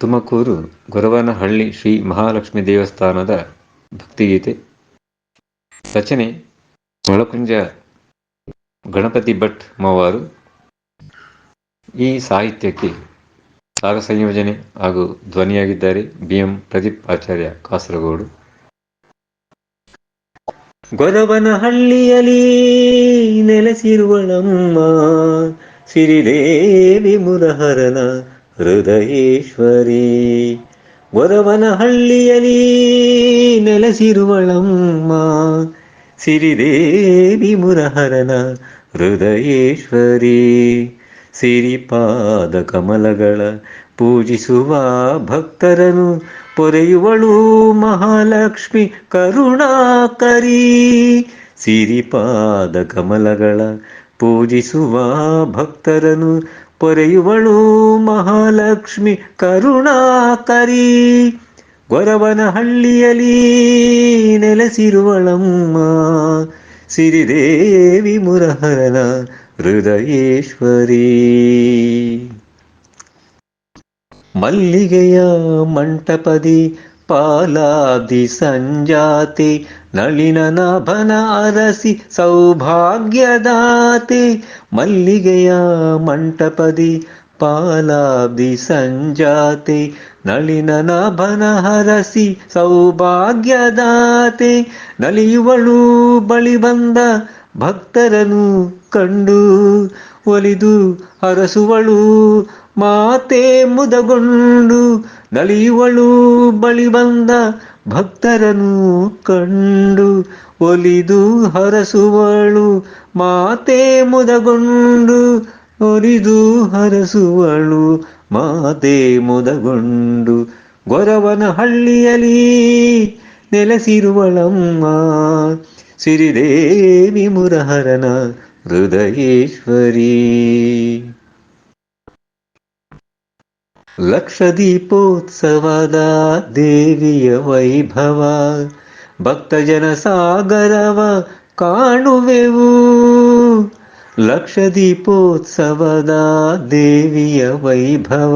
ತುಮಕೂರು ಗೊರವನಹಳ್ಳಿ ಶ್ರೀ ಮಹಾಲಕ್ಷ್ಮಿ ದೇವಸ್ಥಾನದ ಭಕ್ತಿಗೀತೆ. ರಚನೆ ಮೊಳಕುಂಜ ಗಣಪತಿ ಭಟ್ ಮವಾರು. ಈ ಸಾಹಿತ್ಯಕ್ಕೆ ರಾಗ ಸಂಯೋಜನೆ ಹಾಗೂ ಧ್ವನಿಯಾಗಿದ್ದಾರೆ ಬಿ ಎಂ ಪ್ರದೀಪ್ ಆಚಾರ್ಯ ಕಾಸರಗೋಡು. ಗೊರವನಹಳ್ಳಿಯಲ್ಲಿ ನೆಲೆಸಿರುವಳಮ್ಮ ಸಿರಿದೇವಿ ಮುರಹರನ ಹೃದಯೇಶ್ವರಿ ಗೊರವನಹಳ್ಳಿಯಲ್ಲಿ ನೆಲೆಸಿರುವಳಮ್ಮ, ಸಿರಿದೇವಿ ಮುರಹರನ ಹೃದಯೇಶ್ವರಿ. ಸಿರಿಪಾದ ಕಮಲಗಳ ಪೂಜಿಸುವ ಭಕ್ತರನು ಪೊರೆಯುವಳು ಮಹಾಲಕ್ಷ್ಮಿ ಕರುಣಾಕರಿ. ಸಿರಿಪಾದ ಕಮಲಗಳ ಪೂಜಿಸುವ ಭಕ್ತರನು ಪೊರೆಯುವಳು ಮಹಾಲಕ್ಷ್ಮಿ ಕರುಣಾಕರಿ. ಗೊರವನಹಳ್ಳಿಯಲ್ಲಿ ನೆಲೆಸಿರುವಳಮ್ಮ ಸಿರಿದೇವಿ ಮುರಹರನ ಹೃದಯೇಶ್ವರಿ. ಮಲ್ಲಿಗೆಯ ಮಂಟಪದಿ ಪಾಲಾದಿ ಸಂಜಾತೆ, ನಳಿನ ನಭನ ಅರಸಿ ಸೌಭಾಗ್ಯದಾತೆ, ಮಲ್ಲಿಗೆಯ ಮಂಟಪದಿ ಪಾಲಾಬ್ದಿ ಸಂಜಾತೆ, ನಳಿನ ನಭನ ಹರಸಿ ಸೌಭಾಗ್ಯದಾತೆ, ನಲಿಯುವಳು ಬಳಿ ಬಂದ ಭಕ್ತರನು ಕಂಡು ಒಲಿದು ಹರಸುವಳು ಮಾತೆ ಮುದಗೊಂಡು ನಲಿಯುವಳು ಬಳಿ ಬಂದ ಭಕ್ತರನು ಕಂಡು ಒಲಿದು ಹರಸುವಳು. ಮಾತೆ ಮುದಗೊಂಡು ಒಲಿದು ಹರಸುವಳು. ಮಾತೆ ಮುದಗೊಂಡು ಗೊರವನ ಹಳ್ಳಿಯಲ್ಲಿ ನೆಲೆಸಿರುವಳಮ್ಮ. ಸಿರಿದೇವಿ ಮುರಹರನ ಹೃದಯೇಶ್ವರಿ. ಲಕ್ಷ ದೀಪೋತ್ಸವದ ದೇವಿಯ ವೈಭವ ಭಕ್ತಜನ ಸಾಗರವ ಕಾಣುವೆವು ಲಕ್ಷ ದೀಪೋತ್ಸವದ ದೇವಿಯ ವೈಭವ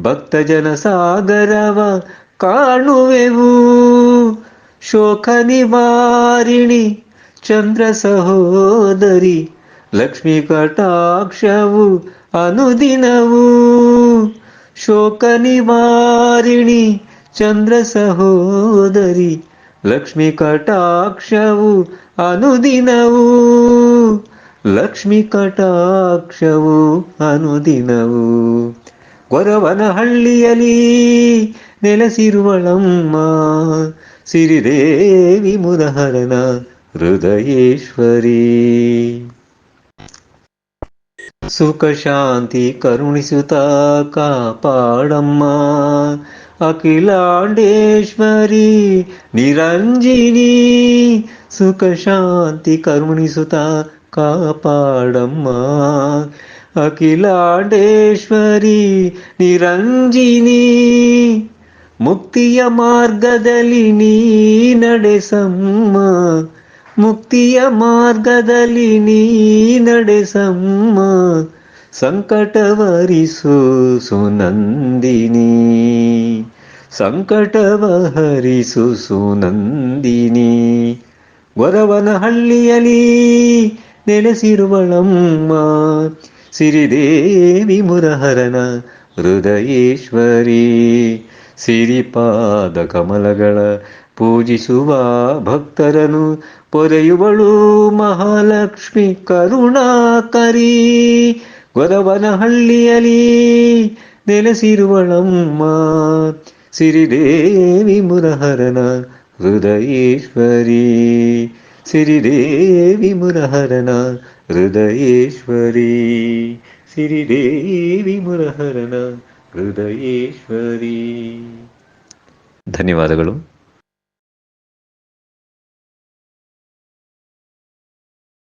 ಭಕ್ತಜನ ಸಾಗರವ ಕಾಣುವೆವು ಶೋಕ ನಿವಾರಿಣಿ ಚಂದ್ರ ಸಹೋದರಿ ಲಕ್ಷ್ಮೀ ಕಟಾಕ್ಷವು ಅನುದಿನವು ಶೋಕ ನಿವಾರಿಣಿ ಚಂದ್ರ ಸಹೋದರಿ ಲಕ್ಷ್ಮೀ ಕಟಾಕ್ಷವು ಅನುದಿನವು, ಲಕ್ಷ್ಮೀ ಕಟಾಕ್ಷವು ಅನುದಿನವು. ನೆಲಸಿರುವಳಮ್ಮ ನೆಲೆಸಿರುವಳಮ್ಮ ಸಿರಿದೇವಿ ಮುದಹರನ ಹೃದಯೇಶ್ವರಿ. ಸುಖ ಶಾಂತಿ ಕರುಣಿಸುತ್ತ ಕಾಪಾಡಮ್ಮ ಅಖಿಲಾಂಡೇಶ್ವರಿ ನಿರಂಜಿನಿ ಸುಖ ಶಾಂತಿ ಕರುಣಿಸುತ್ತ ಕಾಪಾಡಮ್ಮ ಅಖಿಲಾಂಡೇಶ್ವರಿ ನಿರಂಜಿನಿ ಮುಕ್ತಿಯ ಮಾರ್ಗದಲ್ಲಿ ನೀ ನಡೆಸಮ್ಮ ಮುಕ್ತಿಯ ಮಾರ್ಗದಲ್ಲಿ ನೀ ನಡೆಸಮ್ಮ, ಸಂಕಟವರಿಸು ಸುನಂದಿನಿ. ಸಂಕಟವ ಹರಿಸು ಸುನಂದಿನಿ. ಗೊರವನಹಳ್ಳಿಯಲ್ಲಿ ನೆಲೆಸಿರುವಳಮ್ಮ, ಸಿರಿದೇವಿ ಮುರಹರನ ಹೃದಯೇಶ್ವರಿ. ಸಿರಿಪಾದ ಕಮಲಗಳ ಪೂಜಿಸುವ ಭಕ್ತರನು ಪೊರೆಯುವಳು ಮಹಾಲಕ್ಷ್ಮಿ ಕರುಣಾಕರಿ ಗೊರವನಹಳ್ಳಿಯಲ್ಲಿ ನೆಲೆಸಿರುವಳಮ್ಮ ಸಿರಿದೇವಿ ಮುರಹರನ ಹೃದಯೇಶ್ವರಿ ಸಿರಿದೇವಿ ಮುರಹರನ ಹೃದಯೇಶ್ವರಿ ಸಿರಿದೇವಿ ಮುರಹರನ ಹೃದಯೇಶ್ವರಿ ಧನ್ಯವಾದಗಳು